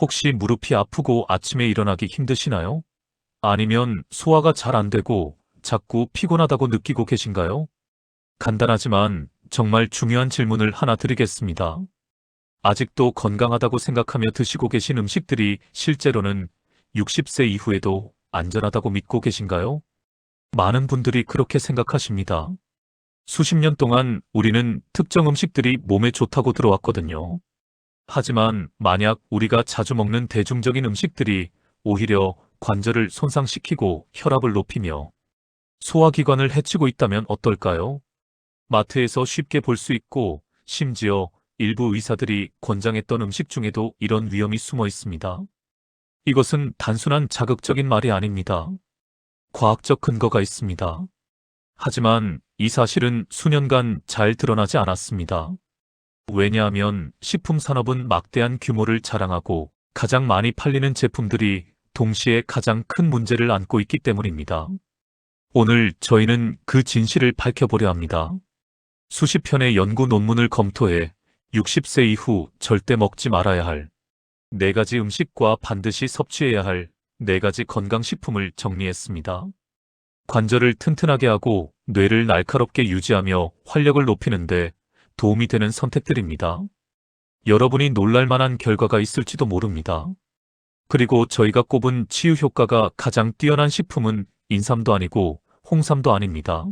혹시 무릎이 아프고 아침에 일어나기 힘드시나요? 아니면 소화가 잘 안 되고 자꾸 피곤하다고 느끼고 계신가요? 간단하지만 정말 중요한 질문을 하나 드리겠습니다. 아직도 건강하다고 생각하며 드시고 계신 음식들이 실제로는 60세 이후에도 안전하다고 믿고 계신가요? 많은 분들이 그렇게 생각하십니다. 수십 년 동안 우리는 특정 음식들이 몸에 좋다고 들어왔거든요. 하지만 만약 우리가 자주 먹는 대중적인 음식들이 오히려 관절을 손상시키고 혈압을 높이며 소화기관을 해치고 있다면 어떨까요? 마트에서 쉽게 볼 수 있고 심지어 일부 의사들이 권장했던 음식 중에도 이런 위험이 숨어 있습니다. 이것은 단순한 자극적인 말이 아닙니다. 과학적 근거가 있습니다. 하지만 이 사실은 수년간 잘 드러나지 않았습니다. 왜냐하면 식품 산업은 막대한 규모를 자랑하고 가장 많이 팔리는 제품들이 동시에 가장 큰 문제를 안고 있기 때문입니다. 오늘 저희는 그 진실을 밝혀보려 합니다. 수십 편의 연구 논문을 검토해 60세 이후 절대 먹지 말아야 할네 가지 음식과 반드시 섭취해야 할네 가지 건강식품을 정리했습니다. 관절을 튼튼하게 하고 뇌를 날카롭게 유지하며 활력을 높이는데 도움이 되는 선택들입니다. 여러분이 놀랄만한 결과가 있을지도 모릅니다. 그리고 저희가 꼽은 치유 효과가 가장 뛰어난 식품은 인삼도 아니고 홍삼도 아닙니다.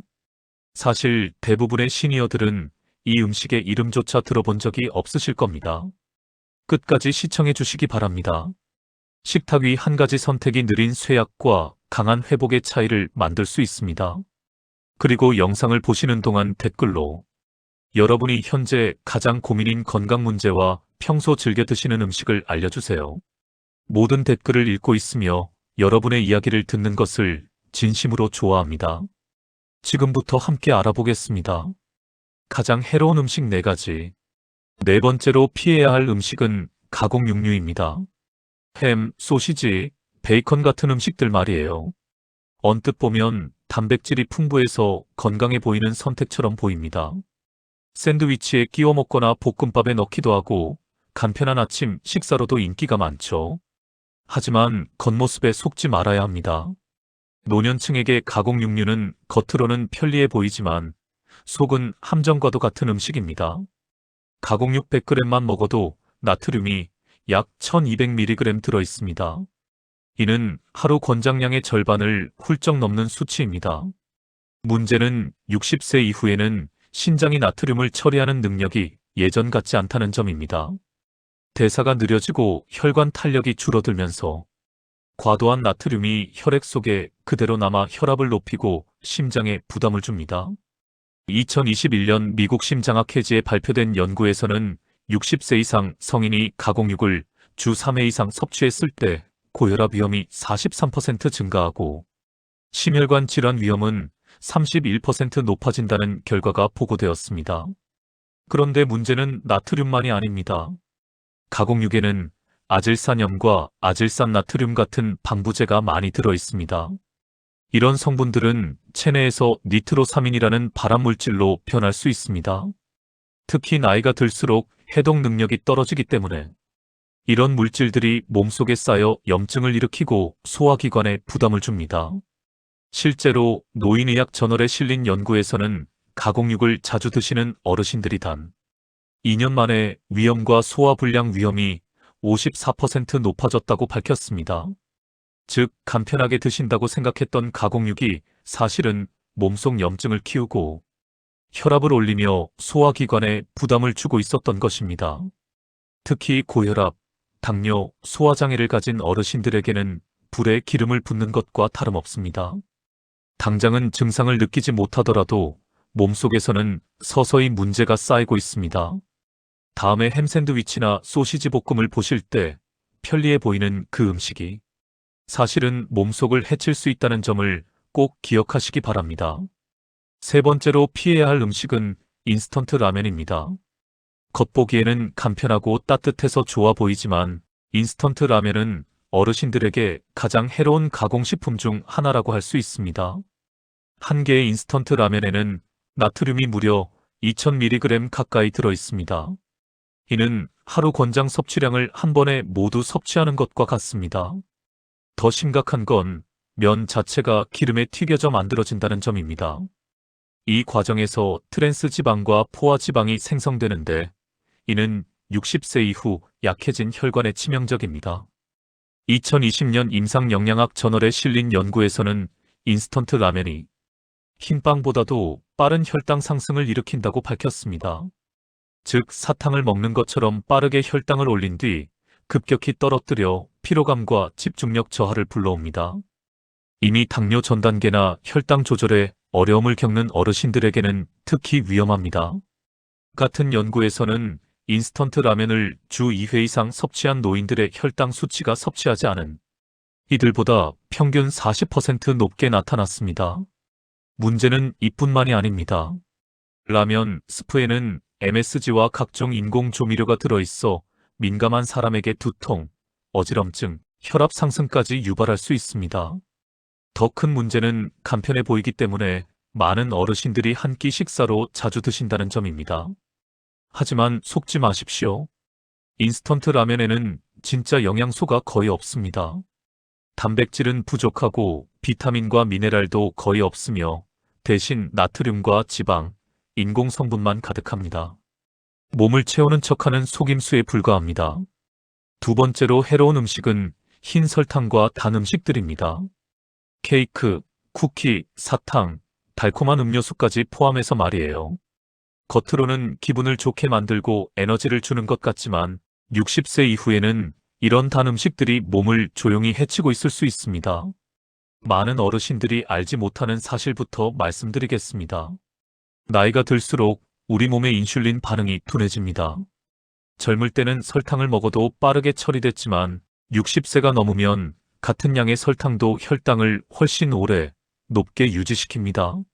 사실 대부분의 시니어들은 이 음식의 이름조차 들어본 적이 없으실 겁니다. 끝까지 시청해 주시기 바랍니다. 식탁 위 한 가지 선택이 느린 쇠약과 강한 회복의 차이를 만들 수 있습니다. 그리고 영상을 보시는 동안 댓글로 여러분이 현재 가장 고민인 건강 문제와 평소 즐겨 드시는 음식을 알려주세요. 모든 댓글을 읽고 있으며 여러분의 이야기를 듣는 것을 진심으로 좋아합니다. 지금부터 함께 알아보겠습니다. 가장 해로운 음식 4가지. 네 번째로 피해야 할 음식은 가공 육류입니다. 햄, 소시지, 베이컨 같은 음식들 말이에요. 언뜻 보면 단백질이 풍부해서 건강해 보이는 선택처럼 보입니다. 샌드위치에 끼워 먹거나 볶음밥에 넣기도 하고 간편한 아침 식사로도 인기가 많죠. 하지만 겉모습에 속지 말아야 합니다. 노년층에게 가공 육류는 겉으로는 편리해 보이지만 속은 함정과도 같은 음식입니다. 가공육 100g만 먹어도 나트륨이 약 1200mg 들어 있습니다. 이는 하루 권장량의 절반을 훌쩍 넘는 수치입니다. 문제는 60세 이후에는 신장이 나트륨을 처리하는 능력이 예전 같지 않다는 점입니다. 대사가 느려지고 혈관 탄력이 줄어들면서 과도한 나트륨이 혈액 속에 그대로 남아 혈압을 높이고 심장에 부담을 줍니다. 2021년 미국 심장학 회지에 발표된 연구에서는 60세 이상 성인이 가공육을 주 3회 이상 섭취했을 때 고혈압 위험이 43% 증가하고 심혈관 질환 위험은 31% 높아진다는 결과가 보고되었습니다. 그런데 문제는 나트륨만이 아닙니다. 가공육에는 아질산염과 아질산 나트륨 같은 방부제가 많이 들어 있습니다. 이런 성분들은 체내에서 니트로사민이라는 발암물질로 변할 수 있습니다. 특히 나이가 들수록 해독 능력이 떨어지기 때문에 이런 물질들이 몸속에 쌓여 염증을 일으키고 소화기관에 부담을 줍니다. 실제로 노인의학 저널에 실린 연구에서는 가공육을 자주 드시는 어르신들이 단 2년 만에 위염과 소화불량 위험이 54% 높아졌다고 밝혔습니다. 즉, 간편하게 드신다고 생각했던 가공육이 사실은 몸속 염증을 키우고 혈압을 올리며 소화기관에 부담을 주고 있었던 것입니다. 특히 고혈압, 당뇨, 소화장애를 가진 어르신들에게는 불에 기름을 붓는 것과 다름없습니다. 당장은 증상을 느끼지 못하더라도 몸속에서는 서서히 문제가 쌓이고 있습니다. 다음에 햄 샌드위치나 소시지 볶음을 보실 때 편리해 보이는 그 음식이 사실은 몸속을 해칠 수 있다는 점을 꼭 기억하시기 바랍니다. 세 번째로 피해야 할 음식은 인스턴트 라면입니다. 겉보기에는 간편하고 따뜻해서 좋아 보이지만 인스턴트 라면은 어르신들에게 가장 해로운 가공식품 중 하나라고 할 수 있습니다. 한 개의 인스턴트 라면에는 나트륨이 무려 2000mg 가까이 들어 있습니다. 이는 하루 권장 섭취량을 한 번에 모두 섭취하는 것과 같습니다. 더 심각한 건 면 자체가 기름에 튀겨져 만들어진다는 점입니다. 이 과정에서 트랜스 지방과 포화 지방이 생성되는데 이는 60세 이후 약해진 혈관에 치명적입니다. 2020년 임상영양학 저널에 실린 연구에서는 인스턴트 라면이 흰빵보다도 빠른 혈당 상승을 일으킨다고 밝혔습니다. 즉 사탕을 먹는 것처럼 빠르게 혈당을 올린 뒤 급격히 떨어뜨려 피로감과 집중력 저하를 불러옵니다. 이미 당뇨 전 단계나 혈당 조절에 어려움을 겪는 어르신들에게는 특히 위험합니다. 같은 연구에서는 인스턴트 라면을 주 2회 이상 섭취한 노인들의 혈당 수치가 섭취하지 않은 이들보다 평균 40% 높게 나타났습니다. 문제는 이뿐만이 아닙니다. 라면 스프에는 MSG와 각종 인공 조미료가 들어있어 민감한 사람에게 두통, 어지럼증, 혈압 상승까지 유발할 수 있습니다. 더 큰 문제는 간편해 보이기 때문에 많은 어르신들이 한 끼 식사로 자주 드신다는 점입니다. 하지만 속지 마십시오. 인스턴트 라면에는 진짜 영양소가 거의 없습니다. 단백질은 부족하고 비타민과 미네랄도 거의 없으며 대신 나트륨과 지방, 인공 성분만 가득합니다. 몸을 채우는 척하는 속임수에 불과합니다. 두 번째로 해로운 음식은 흰 설탕과 단 음식들입니다. 케이크, 쿠키, 사탕, 달콤한 음료수까지 포함해서 말이에요. 겉으로는 기분을 좋게 만들고 에너지를 주는 것 같지만 60세 이후에는 이런 단 음식들이 몸을 조용히 해치고 있을 수 있습니다. 많은 어르신들이 알지 못하는 사실부터 말씀드리겠습니다. 나이가 들수록 우리 몸의 인슐린 반응이 둔해집니다. 젊을 때는 설탕을 먹어도 빠르게 처리됐지만 60세가 넘으면 같은 양의 설탕도 혈당을 훨씬 오래 높게 유지시킵니다.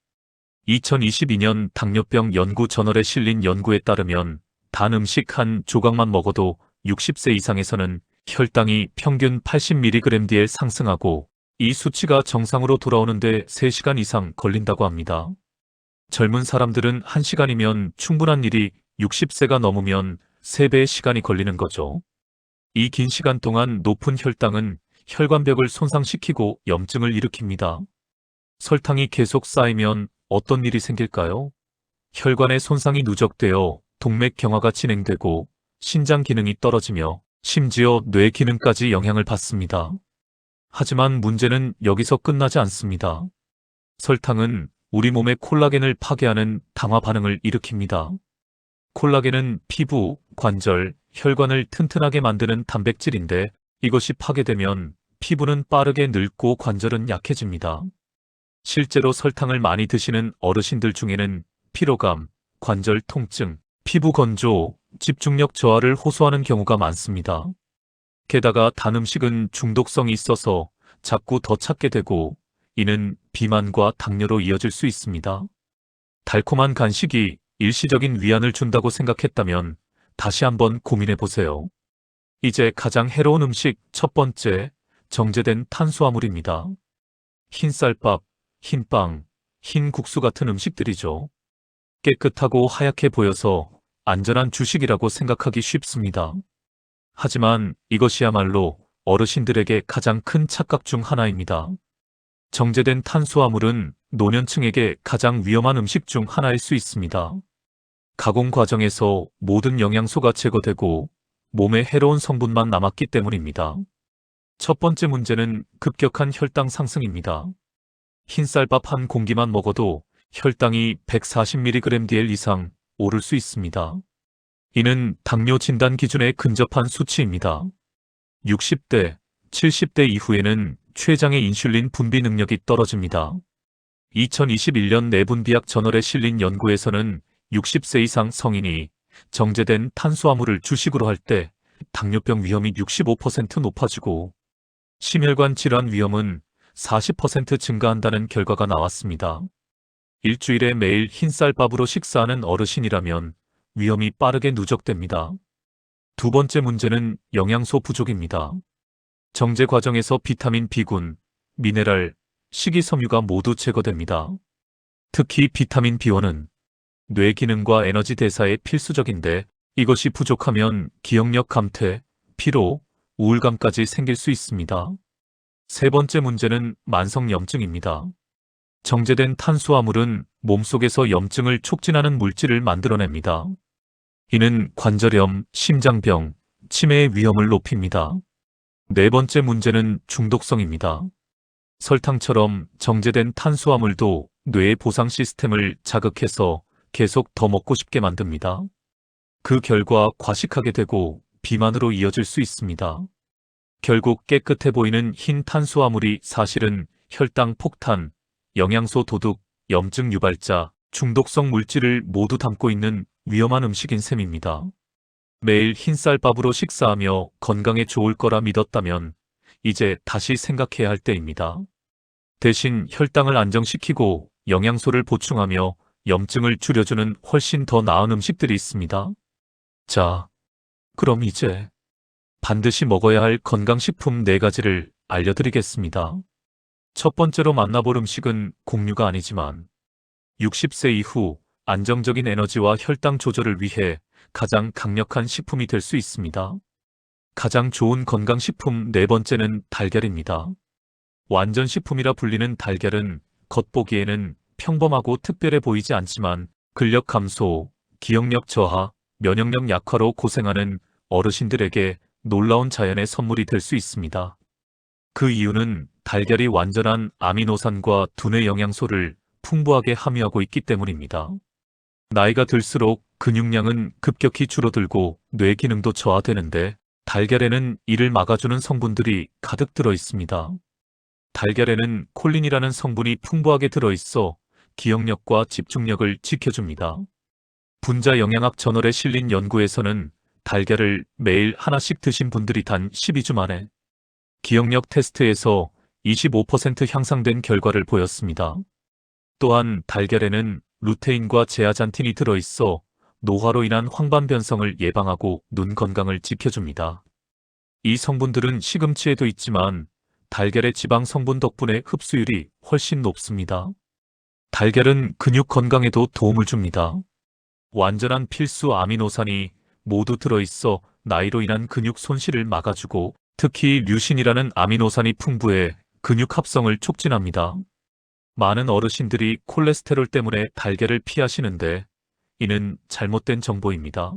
2022년 당뇨병 연구 저널에 실린 연구에 따르면 단 음식 한 조각만 먹어도 60세 이상에서는 혈당이 평균 80mg/dl 상승하고 이 수치가 정상으로 돌아오는데 3시간 이상 걸린다고 합니다. 젊은 사람들은 1시간이면 충분한 일이 60세가 넘으면 3배의 시간이 걸리는 거죠. 이 긴 시간 동안 높은 혈당은 혈관벽을 손상시키고 염증을 일으킵니다. 설탕이 계속 쌓이면 어떤 일이 생길까요? 혈관의 손상이 누적되어 동맥 경화가 진행되고 신장 기능이 떨어지며 심지어 뇌 기능까지 영향을 받습니다. 하지만 문제는 여기서 끝나지 않습니다. 설탕은 우리 몸의 콜라겐을 파괴하는 당화 반응을 일으킵니다. 콜라겐은 피부, 관절, 혈관을 튼튼하게 만드는 단백질인데 이것이 파괴되면 피부는 빠르게 늙고 관절은 약해집니다. 실제로 설탕을 많이 드시는 어르신들 중에는 피로감, 관절 통증, 피부 건조, 집중력 저하를 호소하는 경우가 많습니다. 게다가 단 음식은 중독성이 있어서 자꾸 더 찾게 되고 이는 비만과 당뇨로 이어질 수 있습니다. 달콤한 간식이 일시적인 위안을 준다고 생각했다면 다시 한번 고민해 보세요. 이제 가장 해로운 음식 첫 번째, 정제된 탄수화물입니다. 흰쌀밥, 흰빵, 흰 국수 같은 음식들이죠. 깨끗하고 하얗게 보여서 안전한 주식이라고 생각하기 쉽습니다. 하지만 이것이야말로 어르신들에게 가장 큰 착각 중 하나입니다. 정제된 탄수화물은 노년층에게 가장 위험한 음식 중 하나일 수 있습니다. 가공 과정에서 모든 영양소가 제거되고 몸에 해로운 성분만 남았기 때문입니다. 첫 번째 문제는 급격한 혈당 상승입니다. 흰쌀밥 한 공기만 먹어도 혈당이 140mg/dl 이상 오를 수 있습니다. 이는 당뇨 진단 기준에 근접한 수치입니다. 60대, 70대 이후에는 췌장의 인슐린 분비 능력이 떨어집니다. 2021년 내분비학 저널에 실린 연구에서는 60세 이상 성인이 정제된 탄수화물을 주식으로 할 때 당뇨병 위험이 65% 높아지고 심혈관 질환 위험은 40% 증가한다는 결과가 나왔습니다. 일주일에 매일 흰쌀밥으로 식사하는 어르신이라면 위험이 빠르게 누적됩니다. 두 번째 문제는 영양소 부족입니다. 정제 과정에서 비타민 B군, 미네랄, 식이섬유가 모두 제거됩니다. 특히 비타민 B1은 뇌 기능과 에너지 대사에 필수적인데 이것이 부족하면 기억력 감퇴, 피로, 우울감까지 생길 수 있습니다. 세 번째 문제는 만성염증입니다. 정제된 탄수화물은 몸속에서 염증을 촉진하는 물질을 만들어냅니다. 이는 관절염, 심장병, 치매의 위험을 높입니다. 네 번째 문제는 중독성입니다. 설탕처럼 정제된 탄수화물도 뇌의 보상 시스템을 자극해서 계속 더 먹고 싶게 만듭니다. 그 결과 과식하게 되고 비만으로 이어질 수 있습니다. 결국 깨끗해 보이는 흰 탄수화물이 사실은 혈당 폭탄, 영양소 도둑, 염증 유발자, 중독성 물질을 모두 담고 있는 위험한 음식인 셈입니다. 매일 흰쌀밥으로 식사하며 건강에 좋을 거라 믿었다면 이제 다시 생각해야 할 때입니다. 대신 혈당을 안정시키고 영양소를 보충하며 염증을 줄여주는 훨씬 더 나은 음식들이 있습니다. 자, 그럼 이제 반드시 먹어야 할 건강식품 4가지를 알려드리겠습니다. 첫 번째로 만나볼 음식은 공유가 아니지만 60세 이후 안정적인 에너지와 혈당 조절을 위해 가장 강력한 식품이 될 수 있습니다. 가장 좋은 건강식품 네 번째는 달걀입니다. 완전 식품이라 불리는 달걀은 겉보기에는 평범하고 특별해 보이지 않지만 근력 감소, 기억력 저하, 면역력 약화로 고생하는 어르신들에게 놀라운 자연의 선물이 될 수 있습니다. 그 이유는 달걀이 완전한 아미노산과 두뇌 영양소를 풍부하게 함유하고 있기 때문입니다. 나이가 들수록 근육량은 급격히 줄어들고 뇌 기능도 저하되는데 달걀에는 이를 막아주는 성분들이 가득 들어 있습니다. 달걀에는 콜린이라는 성분이 풍부하게 들어있어 기억력과 집중력을 지켜줍니다. 분자 영양학 저널에 실린 연구에서는 달걀을 매일 하나씩 드신 분들이 단 12주 만에 기억력 테스트에서 25% 향상된 결과를 보였습니다. 또한 달걀에는 루테인과 제아잔틴이 들어있어 노화로 인한 황반 변성을 예방하고 눈 건강을 지켜줍니다. 이 성분들은 시금치에도 있지만 달걀의 지방 성분 덕분에 흡수율이 훨씬 높습니다. 달걀은 근육 건강에도 도움을 줍니다. 완전한 필수 아미노산이 모두 들어있어 나이로 인한 근육 손실을 막아주고 특히 류신이라는 아미노산이 풍부해 근육 합성을 촉진합니다. 많은 어르신들이 콜레스테롤 때문에 달걀을 피하시는데 이는 잘못된 정보입니다.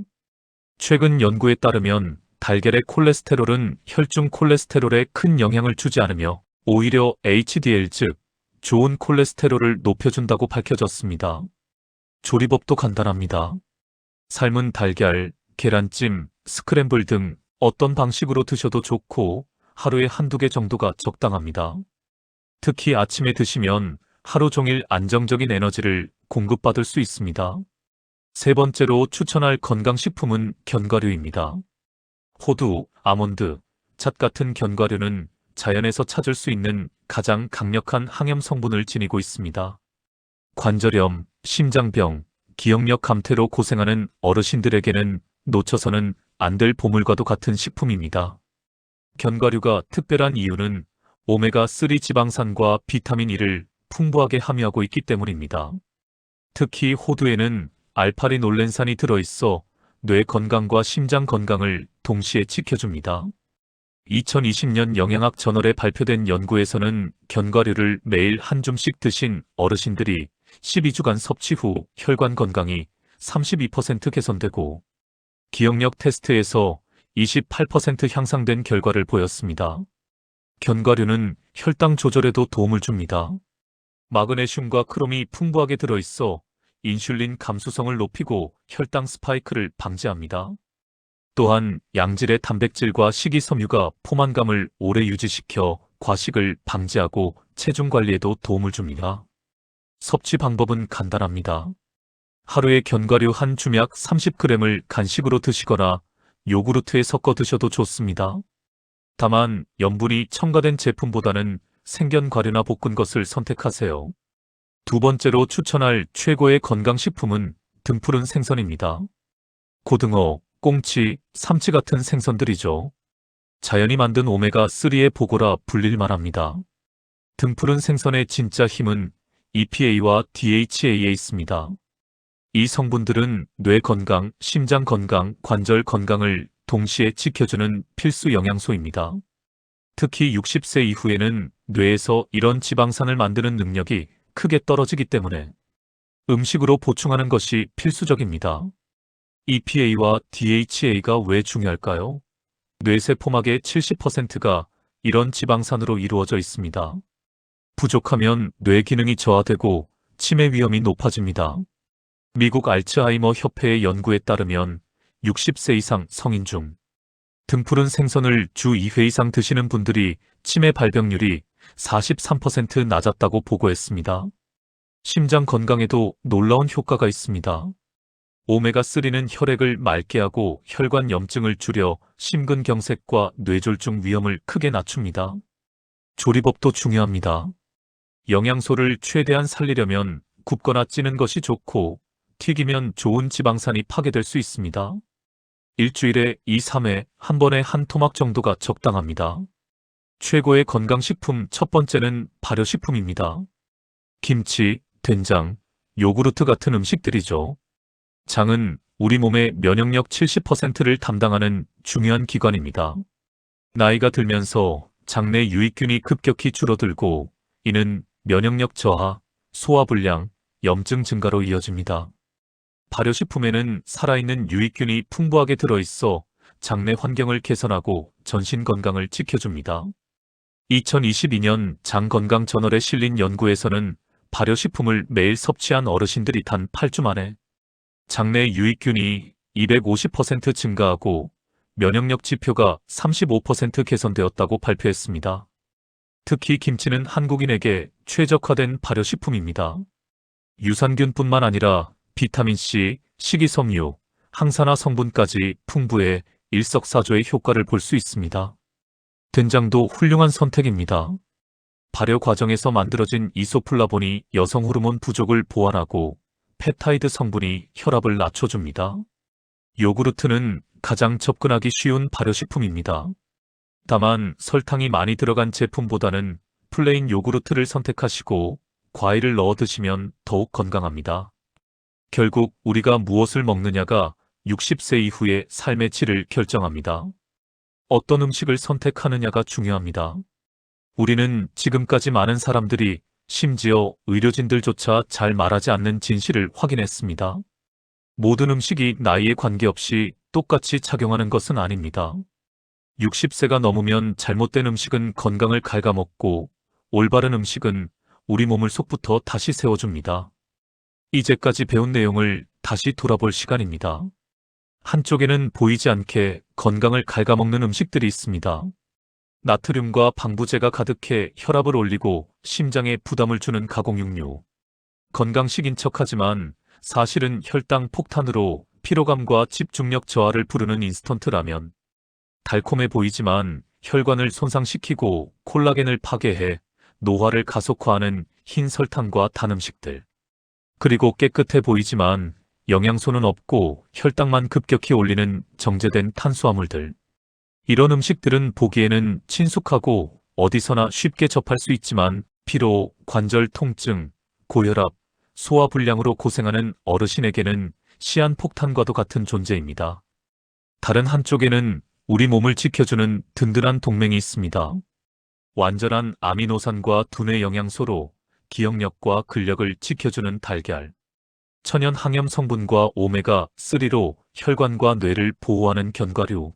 최근 연구에 따르면 달걀의 콜레스테롤은 혈중 콜레스테롤에 큰 영향을 주지 않으며 오히려 HDL 즉 좋은 콜레스테롤을 높여준다고 밝혀졌습니다. 조리법도 간단합니다. 삶은 달걀, 계란찜, 스크램블 등 어떤 방식으로 드셔도 좋고 하루에 한두 개 정도가 적당합니다. 특히 아침에 드시면 하루 종일 안정적인 에너지를 공급받을 수 있습니다. 세 번째로 추천할 건강식품은 견과류입니다. 호두, 아몬드, 잣 같은 견과류는 자연에서 찾을 수 있는 가장 강력한 항염 성분을 지니고 있습니다. 관절염, 심장병, 기억력 감퇴로 고생하는 어르신들에게는 놓쳐서는 안 될 보물과도 같은 식품입니다. 견과류가 특별한 이유는 오메가3 지방산과 비타민 E를 풍부하게 함유하고 있기 때문입니다. 특히 호두에는 알파리놀렌산이 들어있어 뇌 건강과 심장 건강을 동시에 지켜줍니다. 2020년 영양학 저널에 발표된 연구에서는 견과류를 매일 한 줌씩 드신 어르신들이 12주간 섭취 후 혈관 건강이 32% 개선되고 기억력 테스트에서 28% 향상된 결과를 보였습니다. 견과류는 혈당 조절에도 도움을 줍니다. 마그네슘과 크롬이 풍부하게 들어있어 인슐린 감수성을 높이고 혈당 스파이크를 방지합니다. 또한 양질의 단백질과 식이섬유가 포만감을 오래 유지시켜 과식을 방지하고 체중 관리에도 도움을 줍니다. 섭취 방법은 간단합니다. 하루에 견과류 한 주약 30g을 간식으로 드시거나 요구르트에 섞어 드셔도 좋습니다. 다만 염분이 첨가된 제품보다는 생견 과류나 볶은 것을 선택하세요. 두 번째로 추천할 최고의 건강식품은 등푸른 생선입니다. 고등어, 꽁치, 삼치 같은 생선들이죠. 자연이 만든 오메가3의 보고라 불릴만 합니다. 등푸른 생선의 진짜 힘은 EPA와 DHA에 있습니다. 이 성분들은 뇌 건강, 심장 건강, 관절 건강을 동시에 지켜주는 필수 영양소입니다. 특히 60세 이후에는 뇌에서 이런 지방산을 만드는 능력이 크게 떨어지기 때문에 음식으로 보충하는 것이 필수적입니다. EPA와 DHA가 왜 중요할까요? 뇌세포막의 70%가 이런 지방산으로 이루어져 있습니다. 부족하면 뇌 기능이 저하되고 치매 위험이 높아집니다. 미국 알츠하이머 협회의 연구에 따르면 60세 이상 성인 중 등푸른 생선을 주 2회 이상 드시는 분들이 치매 발병률이 43% 낮았다고 보고했습니다. 심장 건강에도 놀라운 효과가 있습니다. 오메가3는 혈액을 맑게 하고 혈관 염증을 줄여 심근경색과 뇌졸중 위험을 크게 낮춥니다. 조리법도 중요합니다. 영양소를 최대한 살리려면 굽거나 찌는 것이 좋고 튀기면 좋은 지방산이 파괴될 수 있습니다. 일주일에 2, 3회 한 번에 한 토막 정도가 적당합니다. 최고의 건강식품 첫 번째는 발효식품입니다. 김치, 된장, 요구르트 같은 음식들이죠. 장은 우리 몸의 면역력 70%를 담당하는 중요한 기관입니다. 나이가 들면서 장내 유익균이 급격히 줄어들고 이는 면역력 저하, 소화불량, 염증 증가로 이어집니다. 발효식품에는 살아있는 유익균이 풍부하게 들어있어 장내 환경을 개선하고 전신 건강을 지켜줍니다. 2022년 장건강 저널에 실린 연구에서는 발효식품을 매일 섭취한 어르신들이 단 8주 만에 장내 유익균이 250% 증가하고 면역력 지표가 35% 개선되었다고 발표했습니다. 특히 김치는 한국인에게 최적화된 발효식품입니다. 유산균뿐만 아니라 비타민C, 식이섬유, 항산화 성분까지 풍부해 일석사조의 효과를 볼 수 있습니다. 된장도 훌륭한 선택입니다. 발효 과정에서 만들어진 이소플라본이 여성 호르몬 부족을 보완하고 펩타이드 성분이 혈압을 낮춰줍니다. 요구르트는 가장 접근하기 쉬운 발효식품입니다. 다만 설탕이 많이 들어간 제품보다는 플레인 요구르트를 선택하시고 과일을 넣어 드시면 더욱 건강합니다. 결국 우리가 무엇을 먹느냐가 60세 이후의 삶의 질을 결정합니다. 어떤 음식을 선택하느냐가 중요합니다. 우리는 지금까지 많은 사람들이 심지어 의료진들조차 잘 말하지 않는 진실을 확인했습니다. 모든 음식이 나이에 관계없이 똑같이 작용하는 것은 아닙니다. 60세가 넘으면 잘못된 음식은 건강을 갉아먹고 올바른 음식은 우리 몸을 속부터 다시 세워줍니다. 이제까지 배운 내용을 다시 돌아볼 시간입니다. 한쪽에는 보이지 않게 건강을 갉아먹는 음식들이 있습니다. 나트륨과 방부제가 가득해 혈압을 올리고 심장에 부담을 주는 가공육류. 건강식인 척하지만 사실은 혈당 폭탄으로 피로감과 집중력 저하를 부르는 인스턴트 라면. 달콤해 보이지만 혈관을 손상시키고 콜라겐을 파괴해 노화를 가속화하는 흰 설탕과 단 음식들. 그리고 깨끗해 보이지만 영양소는 없고 혈당만 급격히 올리는 정제된 탄수화물들. 이런 음식들은 보기에는 친숙하고 어디서나 쉽게 접할 수 있지만 피로, 관절 통증, 고혈압, 소화불량으로 고생하는 어르신에게는 시한폭탄과도 같은 존재입니다. 다른 한쪽에는 우리 몸을 지켜주는 든든한 동맹이 있습니다. 완전한 아미노산과 두뇌 영양소로 기억력과 근력을 지켜주는 달걀. 천연 항염 성분과 오메가3로 혈관과 뇌를 보호하는 견과류.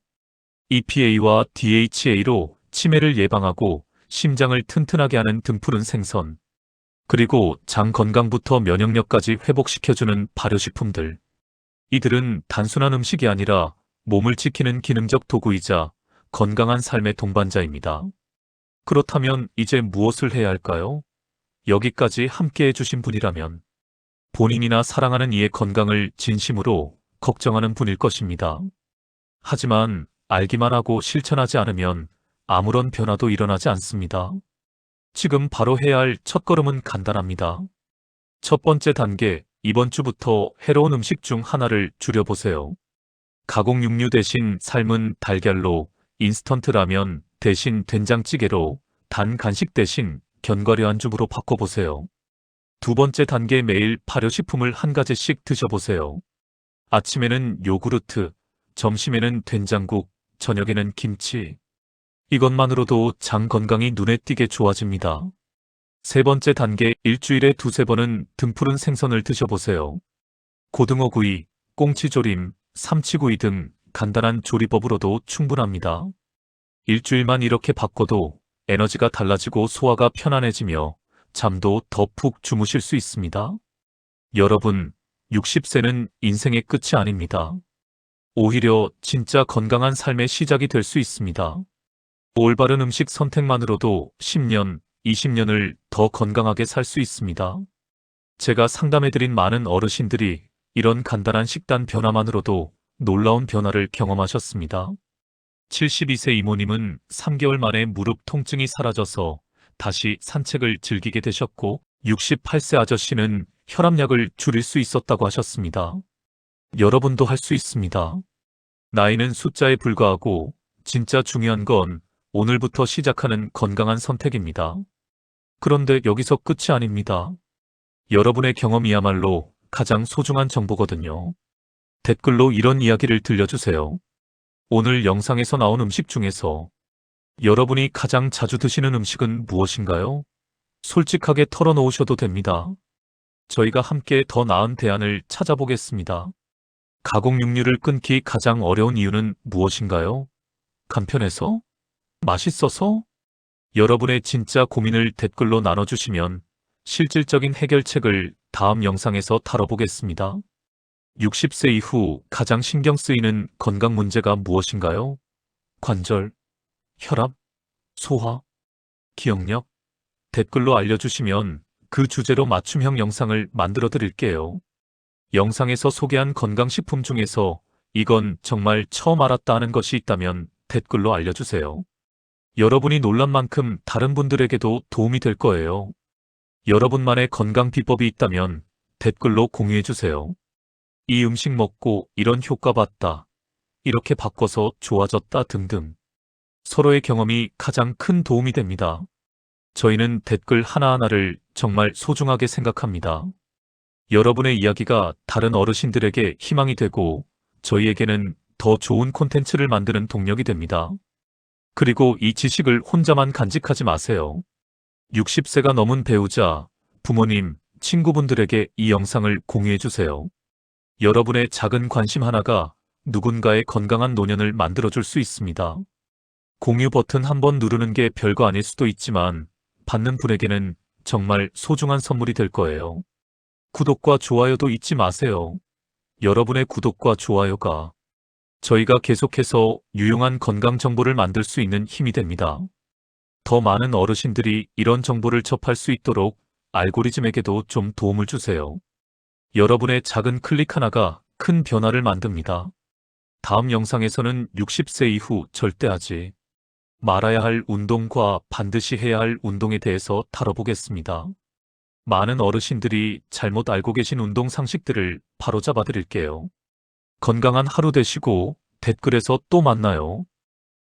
EPA와 DHA로 치매를 예방하고 심장을 튼튼하게 하는 등푸른 생선. 그리고 장 건강부터 면역력까지 회복시켜주는 발효식품들. 이들은 단순한 음식이 아니라 몸을 지키는 기능적 도구이자 건강한 삶의 동반자입니다. 그렇다면 이제 무엇을 해야 할까요? 여기까지 함께 해 주신 분이라면 본인이나 사랑하는 이의 건강을 진심으로 걱정하는 분일 것입니다. 하지만 알기만 하고 실천하지 않으면 아무런 변화도 일어나지 않습니다. 지금 바로 해야 할 첫걸음은 간단합니다. 첫 번째 단계, 이번 주부터 해로운 음식 중 하나를 줄여보세요. 가공 육류 대신 삶은 달걀로, 인스턴트 라면 대신 된장찌개로, 단 간식 대신 견과류 안주으로 바꿔보세요. 두 번째 단계 매일 발효식품을 한 가지씩 드셔보세요. 아침에는 요구르트, 점심에는 된장국, 저녁에는 김치. 이것만으로도 장 건강이 눈에 띄게 좋아집니다. 세 번째 단계 일주일에 두세 번은 등푸른 생선을 드셔보세요. 고등어 구이, 꽁치조림, 삼치구이 등 간단한 조리법으로도 충분합니다. 일주일만 이렇게 바꿔도 에너지가 달라지고 소화가 편안해지며 잠도 더 푹 주무실 수 있습니다. 여러분, 60세는 인생의 끝이 아닙니다. 오히려 진짜 건강한 삶의 시작이 될 수 있습니다. 올바른 음식 선택만으로도 10년, 20년을 더 건강하게 살 수 있습니다. 제가 상담해드린 많은 어르신들이 이런 간단한 식단 변화만으로도 놀라운 변화를 경험하셨습니다. 72세 이모님은 3개월 만에 무릎 통증이 사라져서 다시 산책을 즐기게 되셨고 68세 아저씨는 혈압약을 줄일 수 있었다고 하셨습니다. 여러분도 할 수 있습니다. 나이는 숫자에 불과하고 진짜 중요한 건 오늘부터 시작하는 건강한 선택입니다. 그런데 여기서 끝이 아닙니다. 여러분의 경험이야말로 가장 소중한 정보거든요. 댓글로 이런 이야기를 들려주세요. 오늘 영상에서 나온 음식 중에서 여러분이 가장 자주 드시는 음식은 무엇인가요? 솔직하게 털어놓으셔도 됩니다. 저희가 함께 더 나은 대안을 찾아보겠습니다. 가공 육류를 끊기 가장 어려운 이유는 무엇인가요? 간편해서? 맛있어서? 여러분의 진짜 고민을 댓글로 나눠주시면 실질적인 해결책을 다음 영상에서 다뤄보겠습니다. 60세 이후 가장 신경 쓰이는 건강 문제가 무엇인가요? 관절, 혈압, 소화, 기억력? 댓글로 알려주시면 그 주제로 맞춤형 영상을 만들어 드릴게요. 영상에서 소개한 건강식품 중에서 이건 정말 처음 알았다 하는 것이 있다면 댓글로 알려주세요. 여러분이 놀란 만큼 다른 분들에게도 도움이 될 거예요. 여러분만의 건강 비법이 있다면 댓글로 공유해주세요. 이 음식 먹고 이런 효과 봤다. 이렇게 바꿔서 좋아졌다 등등. 서로의 경험이 가장 큰 도움이 됩니다. 저희는 댓글 하나하나를 정말 소중하게 생각합니다. 여러분의 이야기가 다른 어르신들에게 희망이 되고 저희에게는 더 좋은 콘텐츠를 만드는 동력이 됩니다. 그리고 이 지식을 혼자만 간직하지 마세요. 60세가 넘은 배우자, 부모님, 친구분들에게 이 영상을 공유해주세요. 여러분의 작은 관심 하나가 누군가의 건강한 노년을 만들어줄 수 있습니다. 공유 버튼 한 번 누르는 게 별거 아닐 수도 있지만 받는 분에게는 정말 소중한 선물이 될 거예요. 구독과 좋아요도 잊지 마세요. 여러분의 구독과 좋아요가 저희가 계속해서 유용한 건강 정보를 만들 수 있는 힘이 됩니다. 더 많은 어르신들이 이런 정보를 접할 수 있도록 알고리즘에게도 좀 도움을 주세요. 여러분의 작은 클릭 하나가 큰 변화를 만듭니다. 다음 영상에서는 60세 이후 절대 하지 말아야 할 운동과 반드시 해야 할 운동에 대해서 다뤄보겠습니다. 많은 어르신들이 잘못 알고 계신 운동 상식들을 바로잡아 드릴게요. 건강한 하루 되시고 댓글에서 또 만나요.